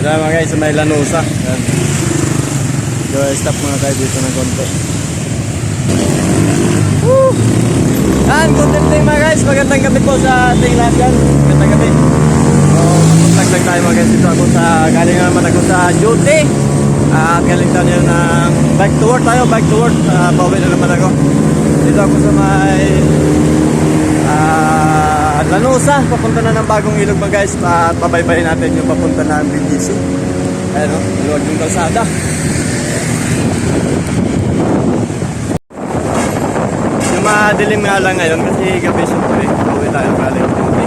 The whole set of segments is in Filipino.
Dito na mga guys, may lanusa. Yan. So, stop muna tayo dito ng konti. Woo! Yan, good evening mga guys. Magandang gabi po sa ating lahat yan. Magandang gabi. So, maglag tayo mga guys dito. Ako sa, galing na naman ako sa duty. At galing tayo ng bike to work tayo, bike to work. Uh, pauwi na naman ako. Dito ako sa may Lanusa, papunta na ng bagong ilog mga guys at pabaybayin natin yung papunta na BGC. Ayan o, maluwag yung kalsada. Yung madilim nga lang ngayon kasi gabi siyempre, pauwi tayo galing duty.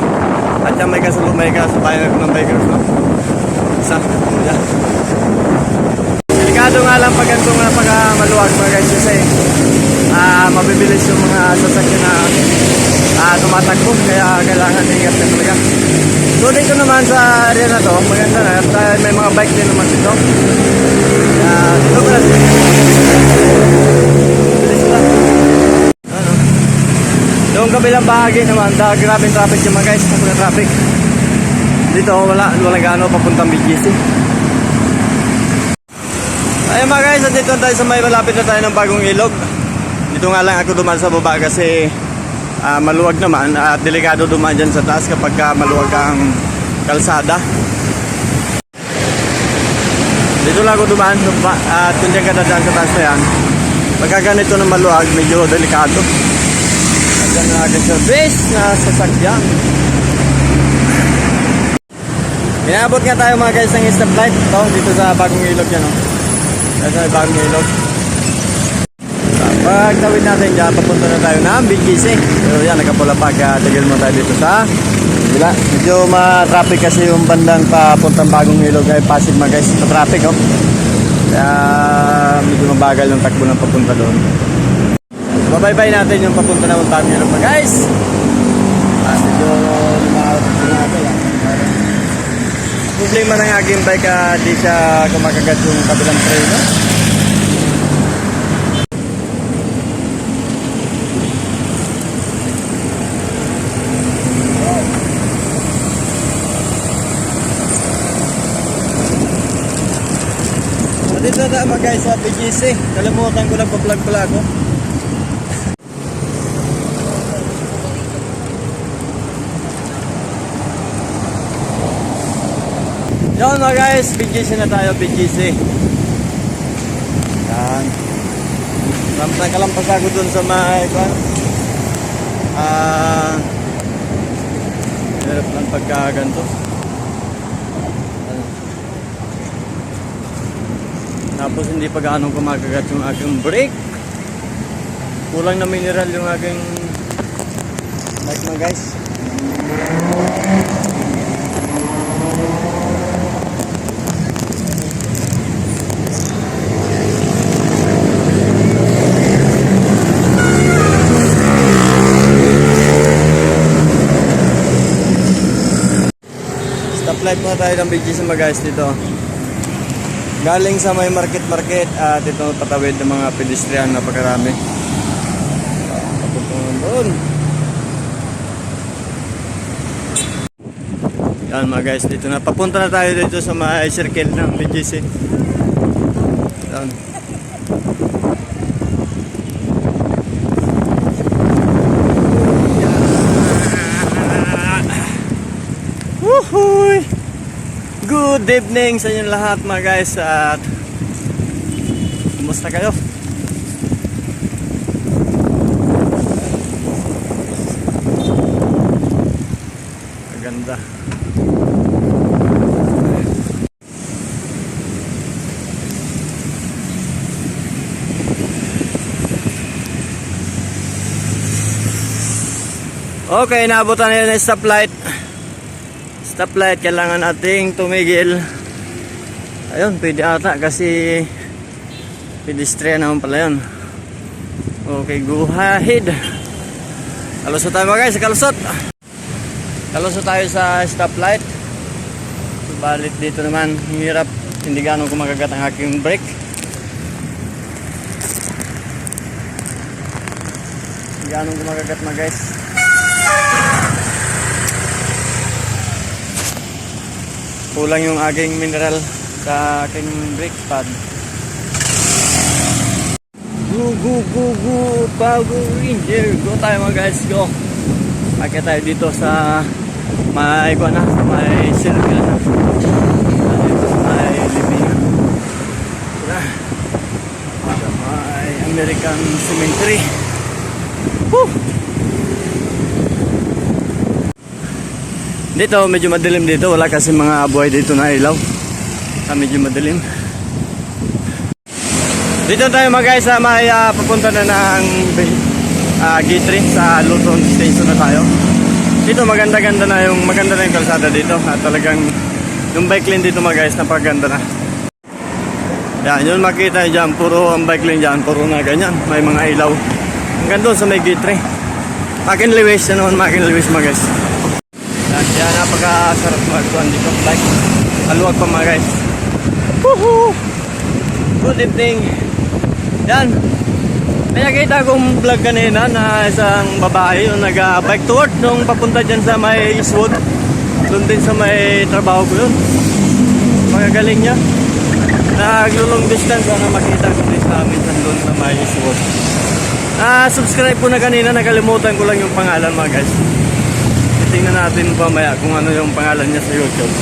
At yan may kasalumay ka sa bayan ng bikers, no? Isa, yan. Delikado nga lang pag ganito nga pag maluwag mga guys kasi ah mabibilis yung mga sasakyan na ah, tumatakbo kaya kailangan ingat ka talaga. So dito naman sa area na to, maganda na at ah, may mga bike din naman dito. Kaya dito lang. Bilis. Ano? Yung kabilang bahagi naman, dahil grabe traffic yung mga guys, kapag traffic. Dito wala, wala gaano papuntang BGC. Ayun mga guys, dito tayo sa may malapit na tayo ng bagong ilog. Dito nga lang ako dumaan sa baba kasi ah, maluwag naman at delikado dumaan dyan sa taas kapag ka maluwag ang kalsada. Dito lang ako dumaan sa baba at kung dyan ka sa taas na yan, pagka ganito na maluwag, medyo delikado. At yan ang aking service na sasakyan. Inaabot nga tayo mga guys ng stoplight ito dito sa bagong ilog yan. Oh. Ito ay bagong ilog. Pag tawid natin dyan, papunta na tayo ng BGC. So yan, nakapula pag uh, tigil mo tayo dito sa Diba? Medyo ma-traffic kasi yung bandang papuntang bagong ilog ay Pasig mga guys. Ma-traffic oh. Kaya medyo mabagal yung takbo ng papunta doon. Babaybay natin yung papunta ng bagong ilog mga guys. Ah, medyo yan. Problema ng aking bike, ah, di siya kumakagat yung kabilang preno. Dito na mga guys sa BGC. Kalimutan ko lang pa-vlog pala ako. Yan mga guys, BGC na tayo, BGC. Yan. Lampas kalampas ako dun sa may, kwan. Ah, hirap lang pagkaganto. Tapos hindi pa gaano kumakagat yung aking brake. Kulang na mineral yung aking bike mga guys. Stoplight muna tayo ng BGC mga guys dito. Galing sa may market market at ito patawid ng mga pedestrian na pagkarami. Papunta naman doon. Yan mga guys, dito na. Papunta na tayo dito sa may circle ng BGC. Yan. Woohoo! Good evening sa inyo lahat mga guys at kumusta kayo? Maganda. Okay, naabutan na yun ng stoplight stoplight kailangan nating tumigil. Ayun pwede ata kasi pedestrian naman pala yun. Okay go ahead. Kalusot tayo mga guys kalusot. Kalusot tayo sa stoplight. Subalit dito naman hirap hindi ganong kumakagat ang aking brake. Hindi ganong kumakagat mga guys Kulang yung aking mineral sa aking brake pad. Go, go, go, go, Power Ranger. Go tayo mga guys, go. Akit tayo dito sa may, ano, sa may circle na. Dito sa may libingan. Tara. Sa may American Cemetery. Woo! Dito, medyo madilim dito. Wala kasi mga buhay dito na ilaw. Ah, medyo madilim. Dito tayo mga guys sa may ah, papunta na ng uh, G3 sa Luzon Station na tayo. Dito maganda-ganda na yung maganda na yung kalsada dito at talagang yung bike lane dito mga guys napaganda na. Yan, yun makita nyo dyan, puro ang bike lane dyan, puro na ganyan, may mga ilaw. Hanggang doon sa may G3. Makin Lewis, yan naman Makin Lewis mga guys. Yan, yan napakasarap magkuhan dito, like, aluwag pa mga guys. Woohoo! Good evening. Yan. May nakita kong vlog kanina na isang babae yung nag-bike to work nung papunta dyan sa may Eastwood. Doon din sa may trabaho ko yun. Magagaling niya. Naglo-long distance sana makita ko din sa amin doon sa may Eastwood. Ah, subscribe ko na kanina, nakalimutan ko lang yung pangalan mga guys. Tingnan natin mamaya kung ano yung pangalan niya sa YouTube.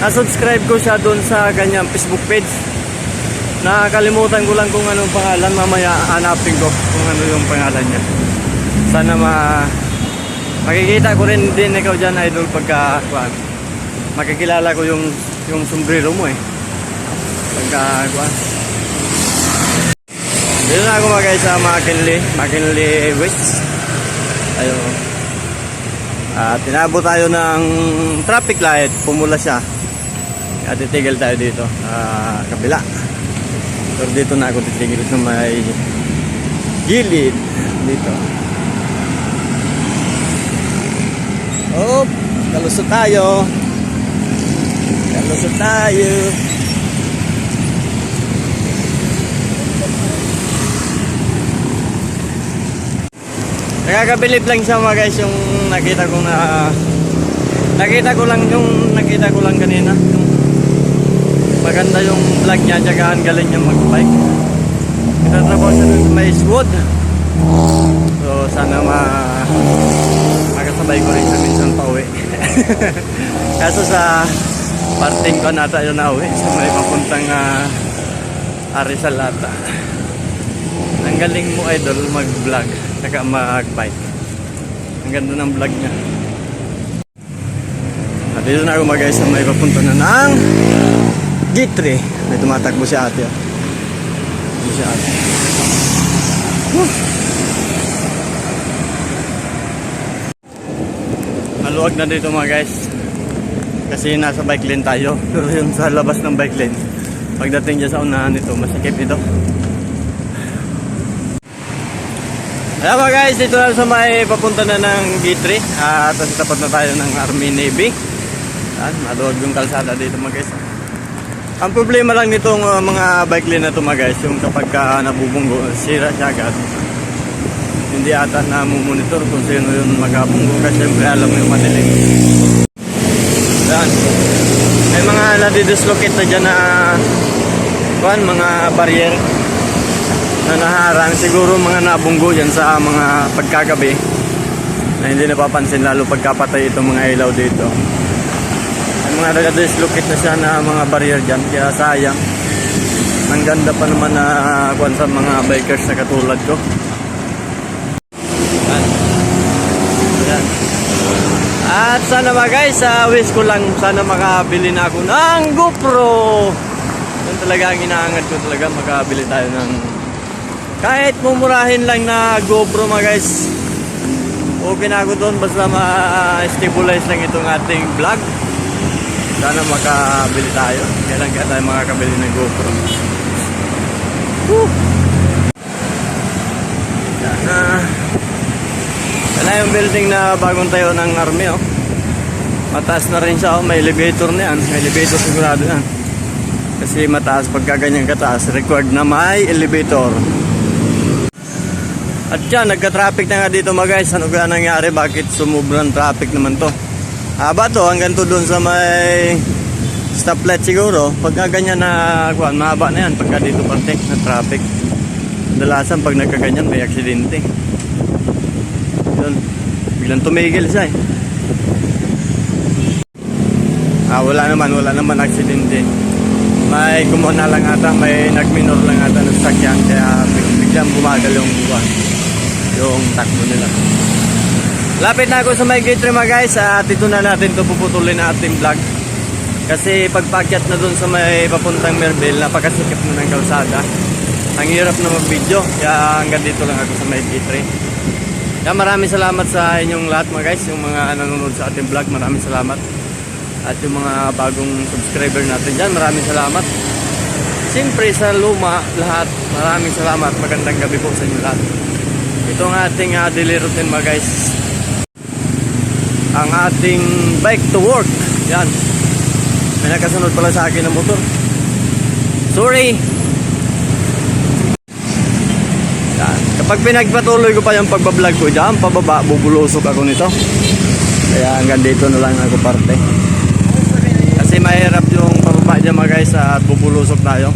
Na-subscribe ko siya doon sa kanyang Facebook page. Nakakalimutan ko lang kung anong pangalan. Mamaya hanapin ko kung ano yung pangalan niya. Sana ma makikita ko rin din ikaw dyan idol pagka kuan. Makikilala ko yung yung sombrero mo eh. Pagka kuan. Dito na ako mga guys sa McKinley, McKinley West. Ayun. At tinabot tayo ng traffic light, pumula siya. At titigil tayo dito sa kabila. Pero dito na ako titigil sa may gilid dito. Oh, kalusot tayo. Kalusot tayo. Nakakabilib lang siya mga guys yung nakita ko na nakita ko lang yung nakita ko lang kanina yung maganda yung vlog niya tsaka ang galing niya magbike. Nagtatrabaho siya dun sa may wood. So sana ma makasabay ko rin sa minsan pa uwi. Kaso sa parting ko nata yun na uwi sa may papuntang uh, Arisalata ang galing mo idol mag vlog tsaka mag bike ang ganda ng vlog niya. At dito na ako mga guys sa may papunta na ng G3 may tumatakbo si ate. Oh. Takbo si ate. Whew. maluwag na dito mga guys. Kasi nasa bike lane tayo. Pero yung sa labas ng bike lane. Pagdating dyan sa unahan nito masikip ito Ayan mga guys, dito na sa may papunta na ng G3 at uh, tapat na tayo ng Army Navy. Ayan, maluwag yung kalsada dito mga guys. Ang problema lang nitong uh, mga bike lane na to mga guys yung kapag ka nabubunggo, sira siya agad. Hindi ata na monitor kung sino yung magabunggo kasi syempre alam mo yung madilim. Ayan. May mga nadidislocate na dyan na kuhan, mga barrier na naharang siguro mga nabunggo yan sa mga pagkagabi na hindi napapansin lalo pagkapatay itong mga ilaw dito. Ang mga nagadislocate na siya na mga barrier dyan kaya sayang. Ang ganda pa naman na kuhan sa mga bikers na katulad ko. At sana mga guys sa wish ko lang sana makabili na ako ng GoPro. Yun talaga ang inaangat ko talaga makabili tayo ng kahit mumurahin lang na GoPro mga guys okay na ako doon. Basta ma-stabilize lang itong ating vlog. Sana makabili tayo. Kailan kaya tayo makakabili ng GoPro. Woo! yan na wala yung building na bagong tayo ng army oh. Mataas na rin siya oh. May elevator na yan. May elevator sigurado yan. Kasi mataas pagka ganyan kataas required na may elevator at yan, nagka-traffic na nga dito mga guys. Ano kaya nangyari? Bakit sumubrang traffic naman to? Haba to, hanggang to doon sa may stoplight siguro, pagka ganyan na kuan, mahaba na yan pagka dito parte na traffic. Dalasan pag nagkaganyan may aksidente. Yun. Biglang tumigil siya eh. Ah, wala naman, wala naman aksidente. May kumuha na lang ata, may nagminor lang ata ng sakyan kaya big- biglang bumagal yung kuan, yung takbo nila. Lapit na ako sa may gate mga guys at ito na natin to puputulin na ating vlog. Kasi pagpakyat na dun sa may papuntang Merville, napakasikip na ng kalsada. Ang hirap na mag-video, kaya hanggang dito lang ako sa may gate 3. Kaya maraming salamat sa inyong lahat mga guys, yung mga nanonood sa ating vlog, maraming salamat. At yung mga bagong subscriber natin dyan, maraming salamat. Siyempre sa luma, lahat, maraming salamat. Magandang gabi po sa inyo lahat. Ito ang ating uh, daily routine mga guys. Ang ating bike to work. Yan. May nakasunod pala sa akin ng motor. Sorry! Yan. Kapag pinagpatuloy ko pa yung pagbablog ko dyan, pababa, bubulusok ako nito. Kaya hanggang dito na lang ako parte. Kasi mahirap yung pababa dyan mga guys at bubulusok tayo.